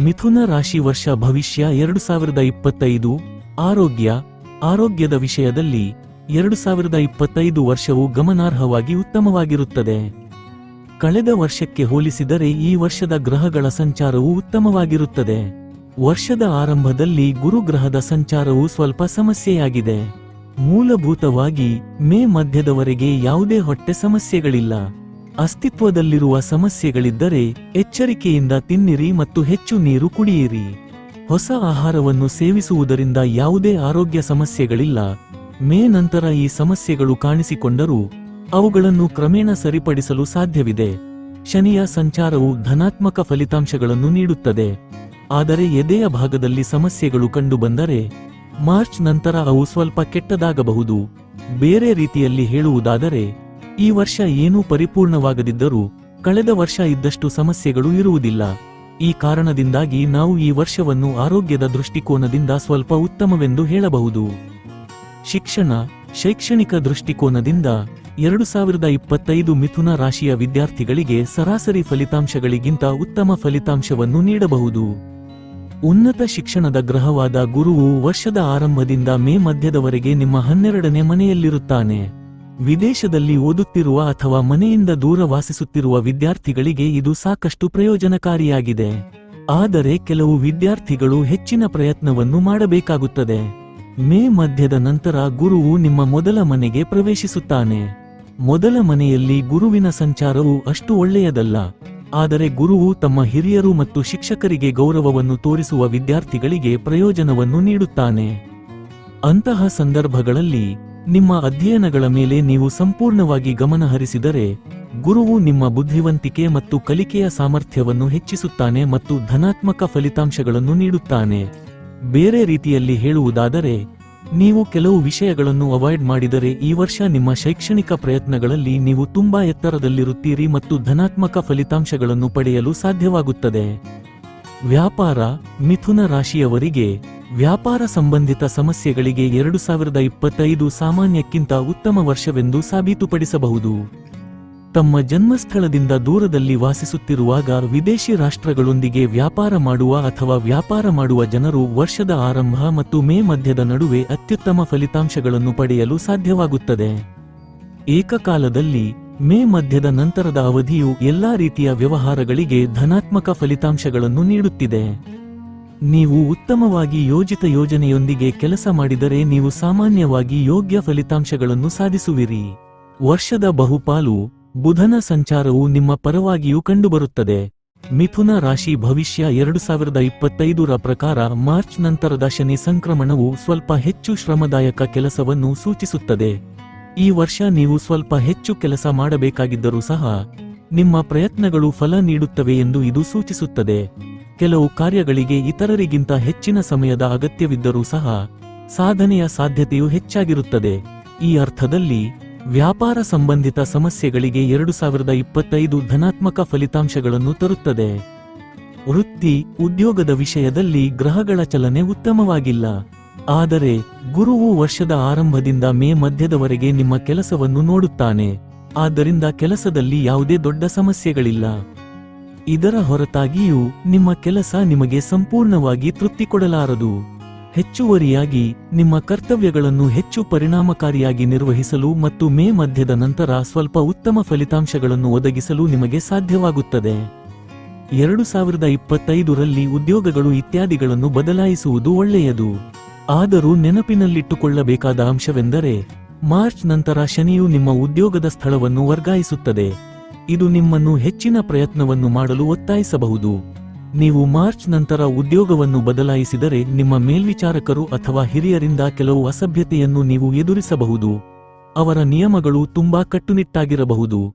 ಮಿಥುನ ರಾಶಿ ವರ್ಷ ಭವಿಷ್ಯ ಎರಡು ಸಾವಿರದ ಇಪ್ಪತ್ತೈದು. ಆರೋಗ್ಯ. ಆರೋಗ್ಯದ ವಿಷಯದಲ್ಲಿ ಎರಡು ಸಾವಿರದ ಇಪ್ಪತ್ತೈದು ವರ್ಷವು ಗಮನಾರ್ಹವಾಗಿ ಉತ್ತಮವಾಗಿರುತ್ತದೆ. ಕಳೆದ ವರ್ಷಕ್ಕೆ ಹೋಲಿಸಿದರೆ ಈ ವರ್ಷದ ಗ್ರಹಗಳ ಸಂಚಾರವು ಉತ್ತಮವಾಗಿರುತ್ತದೆ. ವರ್ಷದ ಆರಂಭದಲ್ಲಿ ಗುರುಗ್ರಹದ ಸಂಚಾರವು ಸ್ವಲ್ಪ ಸಮಸ್ಯೆಯಾಗಿದೆ. ಮೂಲಭೂತವಾಗಿ ಮೇ ಮಧ್ಯದವರೆಗೆ ಯಾವುದೇ ಹೊಟ್ಟೆ ಸಮಸ್ಯೆಗಳಿಲ್ಲ. ಅಸ್ತಿತ್ವದಲ್ಲಿರುವ ಸಮಸ್ಯೆಗಳಿದ್ದರೆ ಎಚ್ಚರಿಕೆಯಿಂದ ತಿನ್ನಿರಿ ಮತ್ತು ಹೆಚ್ಚು ನೀರು ಕುಡಿಯಿರಿ. ಹೊಸ ಆಹಾರವನ್ನು ಸೇವಿಸುವುದರಿಂದ ಯಾವುದೇ ಆರೋಗ್ಯ ಸಮಸ್ಯೆಗಳಿಲ್ಲ. ಮೇ ನಂತರ ಈ ಸಮಸ್ಯೆಗಳು ಕಾಣಿಸಿಕೊಂಡರೂ ಅವುಗಳನ್ನು ಕ್ರಮೇಣ ಸರಿಪಡಿಸಲು ಸಾಧ್ಯವಿದೆ. ಶನಿಯ ಸಂಚಾರವು ಧನಾತ್ಮಕ ಫಲಿತಾಂಶಗಳನ್ನು ನೀಡುತ್ತದೆ. ಆದರೆ ಎದೆಯ ಭಾಗದಲ್ಲಿ ಸಮಸ್ಯೆಗಳು ಕಂಡುಬಂದರೆ ಮಾರ್ಚ್ ನಂತರ ಅವು ಸ್ವಲ್ಪ ಕೆಟ್ಟದಾಗಬಹುದು. ಬೇರೆ ರೀತಿಯಲ್ಲಿ ಹೇಳುವುದಾದರೆ ಈ ವರ್ಷ ಏನೂ ಪರಿಪೂರ್ಣವಾಗದಿದ್ದರೂ ಕಳೆದ ವರ್ಷ ಇದ್ದಷ್ಟು ಸಮಸ್ಯೆಗಳು ಇರುವುದಿಲ್ಲ. ಈ ಕಾರಣದಿಂದಾಗಿ ನಾವು ಈ ವರ್ಷವನ್ನು ಆರೋಗ್ಯದ ದೃಷ್ಟಿಕೋನದಿಂದ ಸ್ವಲ್ಪ ಉತ್ತಮವೆಂದು ಹೇಳಬಹುದು. ಶಿಕ್ಷಣ, ಶೈಕ್ಷಣಿಕ ದೃಷ್ಟಿಕೋನದಿಂದ ಎರಡು ಸಾವಿರದ ಇಪ್ಪತ್ತೈದು ಮಿಥುನ ರಾಶಿಯ ವಿದ್ಯಾರ್ಥಿಗಳಿಗೆ ಸರಾಸರಿ ಫಲಿತಾಂಶಗಳಿಗಿಂತ ಉತ್ತಮ ಫಲಿತಾಂಶವನ್ನು ನೀಡಬಹುದು. ಉನ್ನತ ಶಿಕ್ಷಣದ ಗ್ರಹವಾದ ಗುರುವು ವರ್ಷದ ಆರಂಭದಿಂದ ಮೇ ಮಧ್ಯದವರೆಗೆ ನಿಮ್ಮ ಹನ್ನೆರಡನೇ ಮನೆಯಲ್ಲಿರುತ್ತಾನೆ. ವಿದೇಶದಲ್ಲಿ ಓದುತ್ತಿರುವ ಅಥವಾ ಮನೆಯಿಂದ ದೂರ ವಾಸಿಸುತ್ತಿರುವ ವಿದ್ಯಾರ್ಥಿಗಳಿಗೆ ಇದು ಸಾಕಷ್ಟು ಪ್ರಯೋಜನಕಾರಿಯಾಗಿದೆ. ಆದರೆ ಕೆಲವು ವಿದ್ಯಾರ್ಥಿಗಳು ಹೆಚ್ಚಿನ ಪ್ರಯತ್ನವನ್ನು ಮಾಡಬೇಕಾಗುತ್ತದೆ. ಮೇ ಮಧ್ಯದ ನಂತರ ಗುರುವು ನಿಮ್ಮ ಮೊದಲ ಮನೆಗೆ ಪ್ರವೇಶಿಸುತ್ತಾನೆ. ಮೊದಲ ಮನೆಯಲ್ಲಿ ಗುರುವಿನ ಸಂಚಾರವು ಅಷ್ಟು ಒಳ್ಳೆಯದಲ್ಲ. ಆದರೆ ಗುರುವು ತಮ್ಮ ಹಿರಿಯರು ಮತ್ತು ಶಿಕ್ಷಕರಿಗೆ ಗೌರವವನ್ನು ತೋರಿಸುವ ವಿದ್ಯಾರ್ಥಿಗಳಿಗೆ ಪ್ರಯೋಜನವನ್ನು ನೀಡುತ್ತಾನೆ. ಅಂತಹ ಸಂದರ್ಭಗಳಲ್ಲಿ ನಿಮ್ಮ ಅಧ್ಯಯನಗಳ ಮೇಲೆ ನೀವು ಸಂಪೂರ್ಣವಾಗಿ ಗಮನ ಹರಿಸಿದರೆ, ಗುರುವು ನಿಮ್ಮ ಬುದ್ಧಿವಂತಿಕೆ ಮತ್ತು ಕಲಿಕೆಯ ಸಾಮರ್ಥ್ಯವನ್ನು ಹೆಚ್ಚಿಸುತ್ತಾನೆ ಮತ್ತು ಧನಾತ್ಮಕ ಫಲಿತಾಂಶಗಳನ್ನು ನೀಡುತ್ತಾನೆ. ಬೇರೆ ರೀತಿಯಲ್ಲಿ ಹೇಳುವುದಾದರೆ, ನೀವು ಕೆಲವು ವಿಷಯಗಳನ್ನು ಅವಾಯ್ಡ್ ಮಾಡಿದರೆ ಈ ವರ್ಷ ನಿಮ್ಮ ಶೈಕ್ಷಣಿಕ ಪ್ರಯತ್ನಗಳಲ್ಲಿ ನೀವು ತುಂಬಾ ಎತ್ತರದಲ್ಲಿರುತ್ತೀರಿ ಮತ್ತು ಧನಾತ್ಮಕ ಫಲಿತಾಂಶಗಳನ್ನು ಪಡೆಯಲು ಸಾಧ್ಯವಾಗುತ್ತದೆ. ವ್ಯಾಪಾರ, ಮಿಥುನ ರಾಶಿಯವರಿಗೆ ವ್ಯಾಪಾರ ಸಂಬಂಧಿತ ಸಮಸ್ಯೆಗಳಿಗೆ ಎರಡು ಸಾವಿರದ ಇಪ್ಪತ್ತೈದು ಸಾಮಾನ್ಯಕ್ಕಿಂತ ಉತ್ತಮ ವರ್ಷವೆಂದು ಸಾಬೀತುಪಡಿಸಬಹುದು. ತಮ್ಮ ಜನ್ಮಸ್ಥಳದಿಂದ ದೂರದಲ್ಲಿ ವಾಸಿಸುತ್ತಿರುವಾಗ ವಿದೇಶಿ ರಾಷ್ಟ್ರಗಳೊಂದಿಗೆ ವ್ಯಾಪಾರ ಮಾಡುವ ಅಥವಾ ವ್ಯಾಪಾರ ಮಾಡುವ ಜನರು ವರ್ಷದ ಆರಂಭ ಮತ್ತು ಮೇ ಮಧ್ಯದ ನಡುವೆ ಅತ್ಯುತ್ತಮ ಫಲಿತಾಂಶಗಳನ್ನು ಪಡೆಯಲು ಸಾಧ್ಯವಾಗುತ್ತದೆ. ಏಕಕಾಲದಲ್ಲಿ ಮೇ ಮಧ್ಯದ ನಂತರದ ಅವಧಿಯು ಎಲ್ಲಾ ರೀತಿಯ ವ್ಯವಹಾರಗಳಿಗೆ ಧನಾತ್ಮಕ ಫಲಿತಾಂಶಗಳನ್ನು ನೀಡುತ್ತಿದೆ. ನೀವು ಉತ್ತಮವಾಗಿ ಯೋಜಿತ ಯೋಜನೆಯೊಂದಿಗೆ ಕೆಲಸ ಮಾಡಿದರೆ ನೀವು ಸಾಮಾನ್ಯವಾಗಿ ಯೋಗ್ಯ ಫಲಿತಾಂಶಗಳನ್ನು ಸಾಧಿಸುವಿರಿ. ವರ್ಷದ ಬಹುಪಾಲು ಬುಧನ ಸಂಚಾರವು ನಿಮ್ಮ ಪರವಾಗಿಯೂ ಕಂಡುಬರುತ್ತದೆ. ಮಿಥುನ ರಾಶಿ ಭವಿಷ್ಯ ಎರಡು ಸಾವಿರದ ಇಪ್ಪತ್ತೈದರ ಪ್ರಕಾರ ಮಾರ್ಚ್ ನಂತರದ ಶನಿ ಸಂಕ್ರಮಣವು ಸ್ವಲ್ಪ ಹೆಚ್ಚು ಶ್ರಮದಾಯಕ ಕೆಲಸವನ್ನು ಸೂಚಿಸುತ್ತದೆ. ಈ ವರ್ಷ ನೀವು ಸ್ವಲ್ಪ ಹೆಚ್ಚು ಕೆಲಸ ಮಾಡಬೇಕಾಗಿದ್ದರೂ ಸಹ ನಿಮ್ಮ ಪ್ರಯತ್ನಗಳು ಫಲ ನೀಡುತ್ತವೆ ಎಂದು ಇದು ಸೂಚಿಸುತ್ತದೆ. ಕೆಲವು ಕಾರ್ಯಗಳಿಗೆ ಇತರರಿಗಿಂತ ಹೆಚ್ಚಿನ ಸಮಯದ ಅಗತ್ಯವಿದ್ದರೂ ಸಹ ಸಾಧನೆಯ ಸಾಧ್ಯತೆಯು ಹೆಚ್ಚಾಗಿರುತ್ತದೆ. ಈ ಅರ್ಥದಲ್ಲಿ, ವ್ಯಾಪಾರ ಸಂಬಂಧಿತ ಸಮಸ್ಯೆಗಳಿಗೆ ಎರಡು ಸಾವಿರದ ಇಪ್ಪತ್ತೈದು ಧನಾತ್ಮಕ ಫಲಿತಾಂಶಗಳನ್ನು ತರುತ್ತದೆ. ವೃತ್ತಿ, ಉದ್ಯೋಗದ ವಿಷಯದಲ್ಲಿ ಗ್ರಹಗಳ ಚಲನೆ ಉತ್ತಮವಾಗಿಲ್ಲ. ಆದರೆ, ಗುರುವು ವರ್ಷದ ಆರಂಭದಿಂದ ಮೇ ಮಧ್ಯದವರೆಗೆ ನಿಮ್ಮ ಕೆಲಸವನ್ನು ನೋಡುತ್ತಾನೆ. ಆದ್ದರಿಂದ ಕೆಲಸದಲ್ಲಿ ಯಾವುದೇ ದೊಡ್ಡ ಸಮಸ್ಯೆಗಳಿಲ್ಲ. ಇದರ ಹೊರತಾಗಿಯೂ ನಿಮ್ಮ ಕೆಲಸ ನಿಮಗೆ ಸಂಪೂರ್ಣವಾಗಿ ತೃಪ್ತಿ ಕೊಡಲಾರದು. ಹೆಚ್ಚುವರಿಯಾಗಿ ನಿಮ್ಮ ಕರ್ತವ್ಯಗಳನ್ನು ಹೆಚ್ಚು ಪರಿಣಾಮಕಾರಿಯಾಗಿ ನಿರ್ವಹಿಸಲು ಮತ್ತು ಮೇ ಮಧ್ಯದ ನಂತರ ಸ್ವಲ್ಪ ಉತ್ತಮ ಫಲಿತಾಂಶಗಳನ್ನು ಒದಗಿಸಲು ನಿಮಗೆ ಸಾಧ್ಯವಾಗುತ್ತದೆ. ಎರಡು ಸಾವಿರದ ಇಪ್ಪತ್ತೈದರಲ್ಲಿ ಉದ್ಯೋಗಗಳು ಇತ್ಯಾದಿಗಳನ್ನು ಬದಲಾಯಿಸುವುದು ಒಳ್ಳೆಯದು. ಆದರೂ ನೆನಪಿನಲ್ಲಿಟ್ಟುಕೊಳ್ಳಬೇಕಾದ ಅಂಶವೆಂದರೆ, ಮಾರ್ಚ್ ನಂತರ ಶನಿಯು ನಿಮ್ಮ ಉದ್ಯೋಗದ ಸ್ಥಳವನ್ನು ವರ್ಗಾಯಿಸುತ್ತದೆ. ಇದು ನಿಮ್ಮನ್ನು ಹೆಚ್ಚಿನ ಪ್ರಯತ್ನವನ್ನು ಮಾಡಲು ಒತ್ತಾಯಿಸಬಹುದು. ನೀವು ಮಾರ್ಚ್ ನಂತರ ಉದ್ಯೋಗವನ್ನು ಬದಲಾಯಿಸಿದರೆ ನಿಮ್ಮ ಮೇಲ್ವಿಚಾರಕರು ಅಥವಾ ಹಿರಿಯರಿಂದ ಕೆಲವು ಅಸಭ್ಯತೆಯನ್ನು ನೀವು ಎದುರಿಸಬಹುದು. ಅವರ ನಿಯಮಗಳು ತುಂಬಾ ಕಟ್ಟುನಿಟ್ಟಾಗಿರಬಹುದು.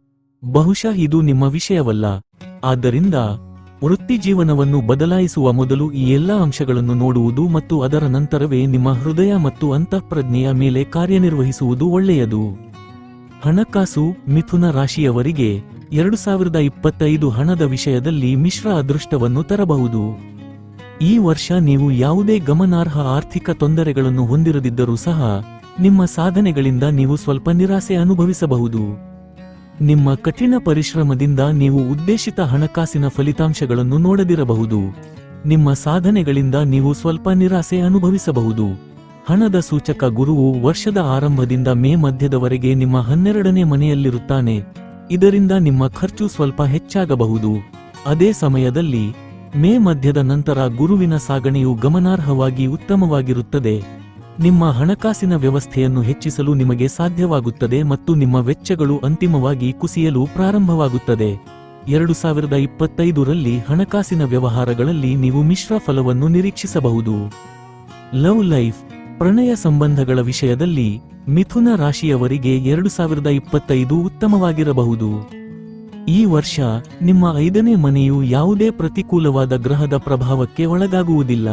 ಬಹುಶಃ ಇದು ನಿಮ್ಮ ವಿಷಯವಲ್ಲ. ಆದ್ದರಿಂದ ವೃತ್ತಿ ಜೀವನವನ್ನು ಬದಲಾಯಿಸುವ ಮೊದಲು ಈ ಎಲ್ಲಾ ಅಂಶಗಳನ್ನು ನೋಡುವುದು ಮತ್ತು ಅದರ ನಂತರವೇ ನಿಮ್ಮ ಹೃದಯ ಮತ್ತು ಅಂತಃಪ್ರಜ್ಞೆಯ ಮೇಲೆ ಕಾರ್ಯನಿರ್ವಹಿಸುವುದು ಒಳ್ಳೆಯದು. ಹಣಕಾಸು, ಮಿಥುನ ರಾಶಿಯವರಿಗೆ ಎರಡು ಸಾವಿರದ ಇಪ್ಪತ್ತೈದು ಹಣದ ವಿಷಯದಲ್ಲಿ ಮಿಶ್ರ ಅದೃಷ್ಟವನ್ನು ತರಬಹುದು. ಈ ವರ್ಷ ನೀವು ಯಾವುದೇ ಗಮನಾರ್ಹ ಆರ್ಥಿಕ ತೊಂದರೆಗಳನ್ನು ಹೊಂದಿರದಿದ್ದರೂ ಸಹ, ನಿಮ್ಮ ಸಾಧನೆಗಳಿಂದ ನೀವು ಸ್ವಲ್ಪ ನಿರಾಸೆ ಅನುಭವಿಸಬಹುದು. ನಿಮ್ಮ ಕಠಿಣ ಪರಿಶ್ರಮದಿಂದ ನೀವು ಉದ್ದೇಶಿತ ಹಣಕಾಸಿನ ಫಲಿತಾಂಶಗಳನ್ನು ನೋಡದಿರಬಹುದು. ನಿಮ್ಮ ಸಾಧನೆಗಳಿಂದ ನೀವು ಸ್ವಲ್ಪ ನಿರಾಸೆ ಅನುಭವಿಸಬಹುದು. ಹಣದ ಸೂಚಕ ಗುರುವು ವರ್ಷದ ಆರಂಭದಿಂದ ಮೇ ಮಧ್ಯದವರೆಗೆ ನಿಮ್ಮ ಹನ್ನೆರಡನೇ ಮನೆಯಲ್ಲಿರುತ್ತಾನೆ. ಇದರಿಂದ ನಿಮ್ಮ ಖರ್ಚು ಸ್ವಲ್ಪ ಹೆಚ್ಚಾಗಬಹುದು. ಅದೇ ಸಮಯದಲ್ಲಿ, ಮೇ ಮಧ್ಯದ ನಂತರ ಗುರುವಿನ ಸಾಗಣೆಯು ಗಮನಾರ್ಹವಾಗಿ ಉತ್ತಮವಾಗಿರುತ್ತದೆ. ನಿಮ್ಮ ಹಣಕಾಸಿನ ವ್ಯವಸ್ಥೆಯನ್ನು ಹೆಚ್ಚಿಸಲು ನಿಮಗೆ ಸಾಧ್ಯವಾಗುತ್ತದೆ ಮತ್ತು ನಿಮ್ಮ ವೆಚ್ಚಗಳು ಅಂತಿಮವಾಗಿ ಕುಸಿಯಲು ಪ್ರಾರಂಭವಾಗುತ್ತದೆ. ಎರಡು ಸಾವಿರದ ಇಪ್ಪತ್ತೈದರಲ್ಲಿ ಹಣಕಾಸಿನ ವ್ಯವಹಾರಗಳಲ್ಲಿ ನೀವು ಮಿಶ್ರ ಫಲವನ್ನು ನಿರೀಕ್ಷಿಸಬಹುದು. ಲವ್ ಲೈಫ್ ಪ್ರಣಯ ಸಂಬಂಧಗಳ ವಿಷಯದಲ್ಲಿ ಮಿಥುನ ರಾಶಿಯವರಿಗೆ ಎರಡು ಸಾವಿರದ ಇಪ್ಪತ್ತೈದು ಉತ್ತಮವಾಗಿರಬಹುದು. ಈ ವರ್ಷ ನಿಮ್ಮ ಐದನೇ ಮನೆಯು ಯಾವುದೇ ಪ್ರತಿಕೂಲವಾದ ಗ್ರಹದ ಪ್ರಭಾವಕ್ಕೆ ಒಳಗಾಗುವುದಿಲ್ಲ.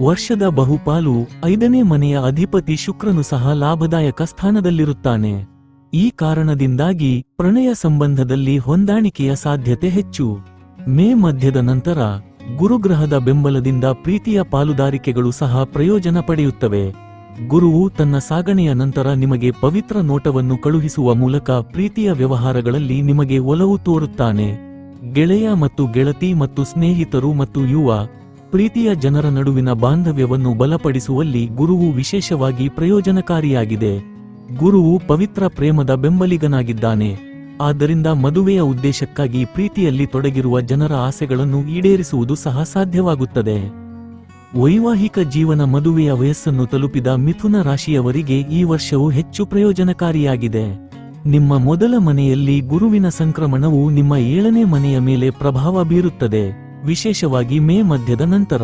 ವರ್ಷದ ಬಹುಪಾಲು ಐದನೇ ಮನೆಯ ಅಧಿಪತಿ ಶುಕ್ರನು ಸಹ ಲಾಭದಾಯಕ ಸ್ಥಾನದಲ್ಲಿರುತ್ತಾನೆ. ಈ ಕಾರಣದಿಂದಾಗಿ ಪ್ರಣಯ ಸಂಬಂಧದಲ್ಲಿ ಹೊಂದಾಣಿಕೆಯ ಸಾಧ್ಯತೆ ಹೆಚ್ಚು. ಮೇ ಮಧ್ಯದ ನಂತರ ಗುರುಗ್ರಹದ ಬೆಂಬಲದಿಂದ ಪ್ರೀತಿಯ ಪಾಲುದಾರಿಕೆಗಳು ಸಹ ಪ್ರಯೋಜನ ಪಡೆಯುತ್ತವೆ. ಗುರುವು ತನ್ನ ಸಾಗಣೆಯ ನಂತರ ನಿಮಗೆ ಪವಿತ್ರ ನೋಟವನ್ನು ಕಳುಹಿಸುವ ಮೂಲಕ ಪ್ರೀತಿಯ ವ್ಯವಹಾರಗಳಲ್ಲಿ ನಿಮಗೆ ಒಲವು ತೋರುತ್ತಾನೆ. ಗೆಳೆಯ ಮತ್ತು ಗೆಳತಿ ಮತ್ತು ಸ್ನೇಹಿತರು ಮತ್ತು ಯುವ, ಪ್ರೀತಿಯ ಜನರ ನಡುವಿನ ಬಾಂಧವ್ಯವನ್ನು ಬಲಪಡಿಸುವಲ್ಲಿ ಗುರುವು ವಿಶೇಷವಾಗಿ ಪ್ರಯೋಜನಕಾರಿಯಾಗಿದೆ. ಗುರುವು ಪವಿತ್ರ ಪ್ರೇಮದ ಬೆಂಬಲಿಗನಾಗಿದ್ದಾನೆ. ಆದ್ದರಿಂದ ಮದುವೆಯ ಉದ್ದೇಶಕ್ಕಾಗಿ ಪ್ರೀತಿಯಲ್ಲಿ ತೊಡಗಿರುವ ಜನರ ಆಸೆಗಳನ್ನು ಈಡೇರಿಸುವುದು ಸಹ ಸಾಧ್ಯವಾಗುತ್ತದೆ. ವೈವಾಹಿಕ ಜೀವನ ಮದುವೆಯ ವಯಸ್ಸನ್ನು ತಲುಪಿದ ಮಿಥುನ ರಾಶಿಯವರಿಗೆ ಈ ವರ್ಷವು ಹೆಚ್ಚು ಪ್ರಯೋಜನಕಾರಿಯಾಗಿದೆ. ನಿಮ್ಮ ಮೊದಲ ಮನೆಯಲ್ಲಿ ಗುರುವಿನ ಸಂಕ್ರಮಣವು ನಿಮ್ಮ ಏಳನೇ ಮನೆಯ ಮೇಲೆ ಪ್ರಭಾವ ಬೀರುತ್ತದೆ. ವಿಶೇಷವಾಗಿ ಮೇ ಮಧ್ಯದ ನಂತರ.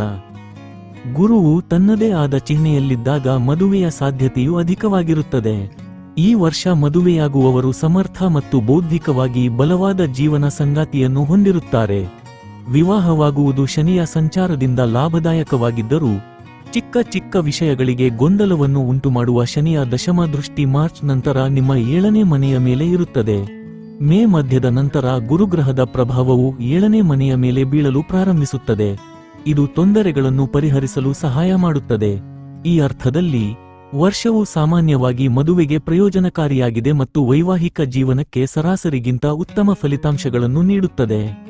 ಗುರುವು ತನ್ನದೇ ಆದ ಚಿಹ್ನೆಯಲ್ಲಿದ್ದಾಗ ಮದುವೆಯ ಸಾಧ್ಯತೆಯು ಅಧಿಕವಾಗಿರುತ್ತದೆ. ಈ ವರ್ಷ ಮದುವೆಯಾಗುವವರು ಸಮರ್ಥ ಮತ್ತು ಬೌದ್ಧಿಕವಾಗಿ ಬಲವಾದ ಜೀವನ ಸಂಗಾತಿಯನ್ನು ಹೊಂದಿರುತ್ತಾರೆ. ವಿವಾಹವಾಗುವುದು ಶನಿಯ ಸಂಚಾರದಿಂದ ಲಾಭದಾಯಕವಾಗಿದ್ದರೂ, ಚಿಕ್ಕ ಚಿಕ್ಕ ವಿಷಯಗಳಿಗೆ ಗೊಂದಲವನ್ನು ಉಂಟುಮಾಡುವ ಶನಿಯ ದಶಮ ದೃಷ್ಟಿ ಮಾರ್ಚ್ ನಂತರ ನಿಮ್ಮ ಏಳನೇ ಮನೆಯ ಮೇಲೆ ಇರುತ್ತದೆ. ಮೇ ಮಧ್ಯದ ನಂತರ ಗುರುಗ್ರಹದ ಪ್ರಭಾವವು ಏಳನೇ ಮನೆಯ ಮೇಲೆ ಬೀಳಲು ಪ್ರಾರಂಭಿಸುತ್ತದೆ. ಇದು ತೊಂದರೆಗಳನ್ನು ಪರಿಹರಿಸಲು ಸಹಾಯ ಮಾಡುತ್ತದೆ. ಈ ಅರ್ಥದಲ್ಲಿ ವರ್ಷವು ಸಾಮಾನ್ಯವಾಗಿ ಮದುವೆಗೆ ಪ್ರಯೋಜನಕಾರಿಯಾಗಿದೆ ಮತ್ತು ವೈವಾಹಿಕ ಜೀವನಕ್ಕೆ ಸರಾಸರಿಗಿಂತ ಉತ್ತಮ ಫಲಿತಾಂಶಗಳನ್ನು ನೀಡುತ್ತದೆ.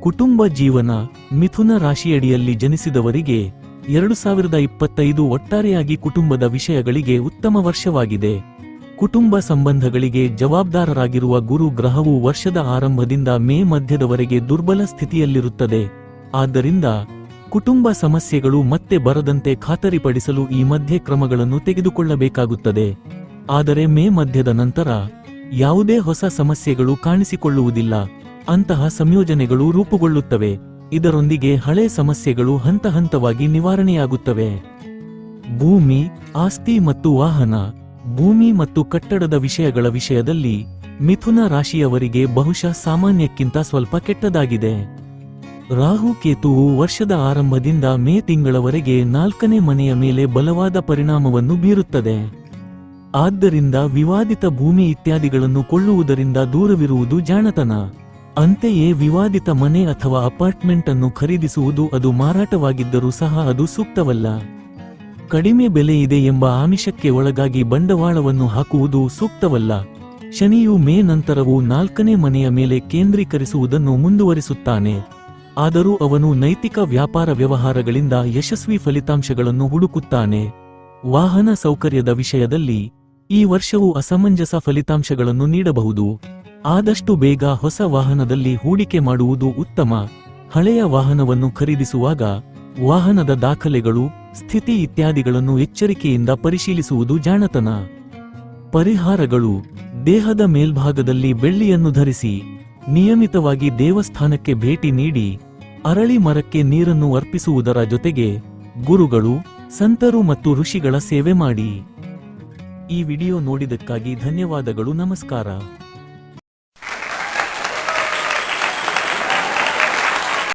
ಕುಟುಂಬ ಜೀವನ ಮಿಥುನ ರಾಶಿಯಡಿಯಲ್ಲಿ ಜನಿಸಿದವರಿಗೆ ಎರಡು ಸಾವಿರದ ಇಪ್ಪತ್ತೈದು ಒಟ್ಟಾರೆಯಾಗಿ ಕುಟುಂಬದ ವಿಷಯಗಳಿಗೆ ಉತ್ತಮ ವರ್ಷವಾಗಿದೆ. ಕುಟುಂಬ ಸಂಬಂಧಗಳಿಗೆ ಜವಾಬ್ದಾರರಾಗಿರುವ ಗುರು ಗ್ರಹವು ವರ್ಷದ ಆರಂಭದಿಂದ ಮೇ ಮಧ್ಯದವರೆಗೆ ದುರ್ಬಲ ಸ್ಥಿತಿಯಲ್ಲಿರುತ್ತದೆ. ಆದ್ದರಿಂದ ಕುಟುಂಬ ಸಮಸ್ಯೆಗಳು ಮತ್ತೆ ಬರದಂತೆ ಖಾತರಿಪಡಿಸಲು ಈ ಮಧ್ಯೆ ಕ್ರಮಗಳನ್ನು ತೆಗೆದುಕೊಳ್ಳಬೇಕಾಗುತ್ತದೆ. ಆದರೆ ಮೇ ಮಧ್ಯದ ನಂತರ ಯಾವುದೇ ಹೊಸ ಸಮಸ್ಯೆಗಳು ಕಾಣಿಸಿಕೊಳ್ಳುವುದಿಲ್ಲ. ಅಂತಹ ಸಂಯೋಜನೆಗಳು ರೂಪುಗೊಳ್ಳುತ್ತವೆ. ಇದರೊಂದಿಗೆ ಹಳೆ ಸಮಸ್ಯೆಗಳು ಹಂತ ಹಂತವಾಗಿ ನಿವಾರಣೆಯಾಗುತ್ತವೆ. ಭೂಮಿ, ಆಸ್ತಿ ಮತ್ತು ವಾಹನ, ಭೂಮಿ ಮತ್ತು ಕಟ್ಟಡದ ವಿಷಯಗಳ ವಿಷಯದಲ್ಲಿ ಮಿಥುನ ರಾಶಿಯವರಿಗೆ ಬಹುಶಃ ಸಾಮಾನ್ಯಕ್ಕಿಂತ ಸ್ವಲ್ಪ ಕೆಟ್ಟದಾಗಿದೆ. ರಾಹು ಕೇತುವು ವರ್ಷದ ಆರಂಭದಿಂದ ಮೇ ತಿಂಗಳವರೆಗೆ ನಾಲ್ಕನೇ ಮನೆಯ ಮೇಲೆ ಬಲವಾದ ಪರಿಣಾಮವನ್ನು ಬೀರುತ್ತದೆ. ಆದ್ದರಿಂದ ವಿವಾದಿತ ಭೂಮಿ ಇತ್ಯಾದಿಗಳನ್ನು ಕೊಳ್ಳುವುದರಿಂದ ದೂರವಿರುವುದು ಜಾಣತನ. ಅಂತೆಯೇ ವಿವಾದಿತ ಮನೆ ಅಥವಾ ಅಪಾರ್ಟ್ಮೆಂಟ್ ಅನ್ನು ಖರೀದಿಸುವುದು ಅದು ಮಾರಾಟವಾಗಿದ್ದರೂ ಸಹ ಅದು ಸೂಕ್ತವಲ್ಲ. ಕಡಿಮೆ ಬೆಲೆ ಇದೆ ಎಂಬ ಆಮಿಷಕ್ಕೆ ಒಳಗಾಗಿ ಬಂಡವಾಳವನ್ನು ಹಾಕುವುದು ಸೂಕ್ತವಲ್ಲ. ಶನಿಯು ಮೇ ನಂತರವೂ ನಾಲ್ಕನೇ ಮನೆಯ ಮೇಲೆ ಕೇಂದ್ರೀಕರಿಸುವುದನ್ನು ಮುಂದುವರಿಸುತ್ತಾನೆ. ಆದರೂ ಅವನು ನೈತಿಕ ವ್ಯಾಪಾರ ವ್ಯವಹಾರಗಳಿಂದ ಯಶಸ್ವಿ ಫಲಿತಾಂಶಗಳನ್ನು ಹುಡುಕುತ್ತಾನೆ. ವಾಹನ ಸೌಕರ್ಯದ ವಿಷಯದಲ್ಲಿ ಈ ವರ್ಷವು ಅಸಮಂಜಸ ಫಲಿತಾಂಶಗಳನ್ನು ನೀಡಬಹುದು. ಆದಷ್ಟು ಬೇಗ ಹೊಸ ವಾಹನದಲ್ಲಿ ಹೂಡಿಕೆ ಮಾಡುವುದು ಉತ್ತಮ. ಹಳೆಯ ವಾಹನವನ್ನು ಖರೀದಿಸುವಾಗ ವಾಹನದ ದಾಖಲೆಗಳು, ಸ್ಥಿತಿ ಇತ್ಯಾದಿಗಳನ್ನು ಎಚ್ಚರಿಕೆಯಿಂದ ಪರಿಶೀಲಿಸುವುದು ಜಾಣತನ. ಪರಿಹಾರಗಳು, ದೇಹದ ಮೇಲ್ಭಾಗದಲ್ಲಿ ಬೆಳ್ಳಿಯನ್ನು ಧರಿಸಿ. ನಿಯಮಿತವಾಗಿ ದೇವಸ್ಥಾನಕ್ಕೆ ಭೇಟಿ ನೀಡಿ ಅರಳಿ ಮರಕ್ಕೆ ನೀರನ್ನು ಅರ್ಪಿಸುವುದರ ಜೊತೆಗೆ ಗುರುಗಳು, ಸಂತರು ಮತ್ತು ಋಷಿಗಳ ಸೇವೆ ಮಾಡಿ. ಈ ವಿಡಿಯೋ ನೋಡಿದಕ್ಕಾಗಿ ಧನ್ಯವಾದಗಳು, ನಮಸ್ಕಾರ.